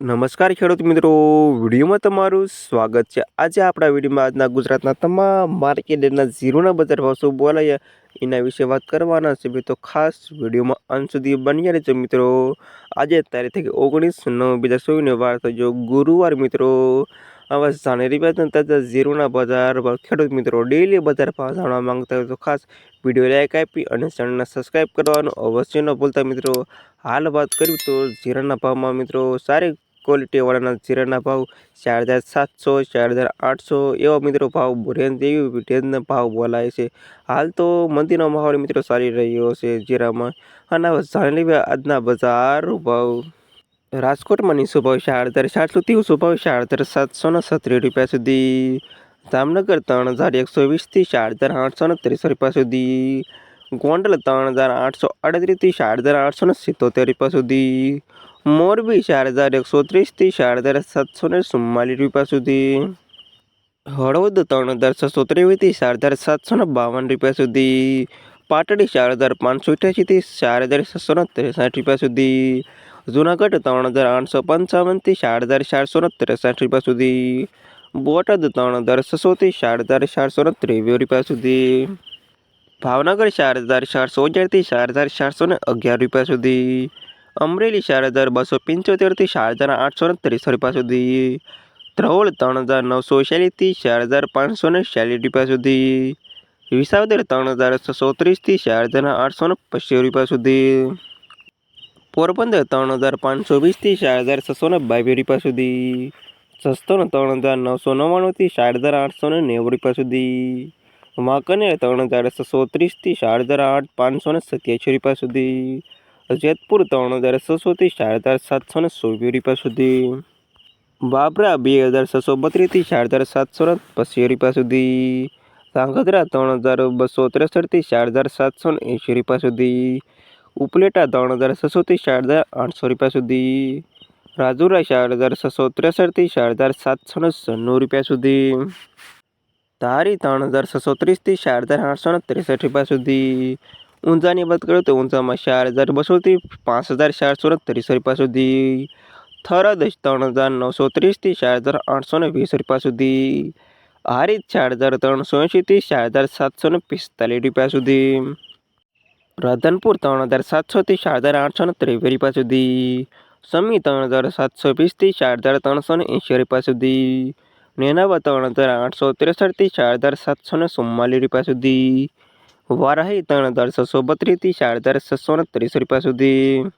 નમસ્કાર ખેડૂત મિત્રો, વિડીયોમાં તમારું સ્વાગત છે. આજે આપણા વિડીયોમાં આજના ગુજરાતના તમામ માર્કેટના ઝીરોના બજાર ભાવ શું બોલાય એના વિશે વાત કરવાના છે. મિત્રો, ખાસ વિડીયોમાં અંત સુધી બન્યા રહેજો મિત્રો. આજે તારીખ ઓગણીસ નવ બે હજાર ચોવીસને વાર થયો ગુરુવાર મિત્રો આવા જાણેરી વાત તાજા ઝીરોના બજાર ભાવ. ખેડૂત મિત્રો ડેલી બજાર ભાવ જાણવા માંગતા હોય તો ખાસ વીડિયો લાઈક આપી અને ચેનલને સબસ્ક્રાઈબ કરવાનું અવશ્ય ન ભૂલતા મિત્રો. હાલ વાત કરી તો ઝીરાના ભાવમાં મિત્રો, સારી ક્વોલિટીવાળાના જીરાના ભાવ ચાર હજાર સાતસો, ચાર હજાર આઠસો એવા મિત્રો ભાવ રેન્જ એવી રેન્જના ભાવ બોલાય છે. હાલ તો મંદીનો માહોલ મિત્રો ચાલી રહ્યો છે જીરામાં અને જાણી લેવા આજના બજાર ભાવ. રાજકોટમાં નીચો ભાવ ચાર હજાર ચારસોથી ઊંચો ભાવ ચાર હજાર સાતસો ને સત્રીસ રૂપિયા સુધી. જામનગર ત્રણ હજાર એકસો વીસથી ચાર હજાર આઠસો ને ત્રીસ રૂપિયા સુધી. ગોંડલ ત્રણ હજાર આઠસો અડત્રીસથી ચાર હજાર આઠસો ને સિત્તોતેર રૂપિયા સુધી. મોરબી ચાર હજાર એકસો ત્રીસથી ચાર હજાર સાતસો ને ચુમ્માલીસ રૂપિયા સુધી. હળવદ ત્રણ હજાર છસો ત્રેવીસથી ચાર હજાર સાતસો ને બાવન રૂપિયા સુધી. પાટડી ચાર હજાર પાંચસો અઠ્યાસીથી ચાર હજાર છસો ને ત્રેસઠ રૂપિયા સુધી. જુનાગઢ ત્રણ હજાર આઠસો પંચાવનથી ચાર હજાર ચારસો ને ત્રેસઠ રૂપિયા સુધી. બોટાદ ત્રણ હજાર છસોથી ચાર હજાર ચારસો ને ત્રેવીસ રૂપિયા સુધી. ભાવનગર ચાર હજાર ચારસો અગિયારથી ચાર હજાર ચારસો ને અગિયાર રૂપિયા સુધી. અમરેલી ચાર હજાર બસો પંચોતેરથી ચાર હજાર આઠસો ને ત્રીસ રૂપિયા સુધી ધ્રોળ ત્રણ હજાર નવસો ચાલીસથી ચાર હજાર પાંચસો ને ચાલીસ રૂપિયા સુધી વિસાવદર ત્રણ હજાર છસો ત્રીસથી ચાર હજાર આઠસો ને પચીસ. રૂપિયા સુધી પોરબંદર ત્રણ હજાર પાંચસો વીસથી ચાર હજાર છસો ને બાવીસ રૂપિયા સુધી સસ્તોને ત્રણ હજાર નવસો નવ્વાણુંથી ચાર હજાર આઠસો ને નેવું રૂપિયા સુધી વાંકનેર ત્રણ હજાર છસો ત્રીસથી ચાર હજાર આઠ પાંચસો ને સત્યાસી રૂપિયા સુધી જેતપુર ત્રણ હજાર છસોથી ચાર હજાર સાતસો ને ચોવીસ રૂપિયા સુધી. બાબરા બે હજાર છસો બત્રીસથી ચાર હજાર સાતસો ને પચીસ રૂપિયા સુધી. ધાંગધ્રા ત્રણ હજાર બસો ત્રેસઠથી ચાર હજાર સાતસો ને એંશી રૂપિયા સુધી. ઉપલેટા ત્રણ હજાર છસોથી ચાર હજાર આઠસો રૂપિયા સુધી. રાજુરા ચાર હજાર છસો ત્રેસઠથી ચાર હજાર સાતસો ને સન્નું રૂપિયા સુધી. ધારી ત્રણ હજાર છસો ત્રીસથી ચાર હજાર આઠસો ને ત્રેસઠ રૂપિયા સુધી. ઊંઝાની વાત કરું તો ઊંઝામાં ચાર હજાર બસોથી પાંચ હજાર ચારસો ને ત્રીસ રૂપિયા સુધી થરાદ ત્રણ હજાર નવસો ત્રીસથી ચાર હજાર આઠસો ને વીસ રૂપિયા સુધી, હારીજ ચાર હજાર ત્રણસો એંશીથી ચાર હજાર સાતસો ને પિસ્તાલીસ રૂપિયા સુધી, રાધનપુર ત્રણ હજાર સાતસોથી ચાર હજાર આઠસો ને ત્રેવીસ રૂપિયા સુધી, સમી ત્રણ હજાર સાતસો વીસથી ચાર હજાર ત્રણસો ને એંશી રૂપિયા સુધી, નેનાવા ત્રણ હજાર આઠસો ત્રેસઠથી ચાર હજાર સાતસો ને ચુમ્માલીસ રૂપિયા સુધી વારાહી ત્રણ હજાર છસો બત્રીસથી ચાર હજાર છસો ત્રીસ રૂપિયા સુધી.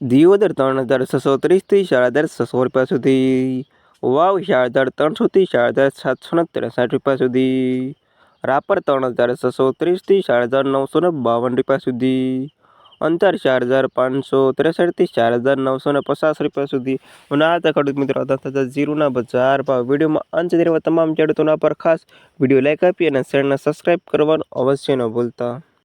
દિયોદર ત્રણ હજાર છસો ત્રીસથી ચાર હજાર છસો રૂપિયા સુધી. વાવ, ચાર હજાર ત્રણસોથી ચાર હજાર સાતસો ત્રેસઠ રૂપિયા સુધી. રાપર ત્રણ હજાર છસો ત્રીસથી ચાર હજાર નવસો ને બાવન રૂપિયા સુધી. અંતર ચાર હજાર પાંચસો ત્રેસઠથી ચાર હજાર નવસો ને પચાસ રૂપિયા સુધી. અને આ ખેડૂત મિત્રો તથા જીરુના બજાર ભાવ. વિડીયોમાં અંત સુધી તમામ ખેડૂતોના પર ખાસ વીડિયો લાઇક આપી અને ચેનલને સબસ્ક્રાઈબ કરવાનું અવશ્ય ન ભૂલતા.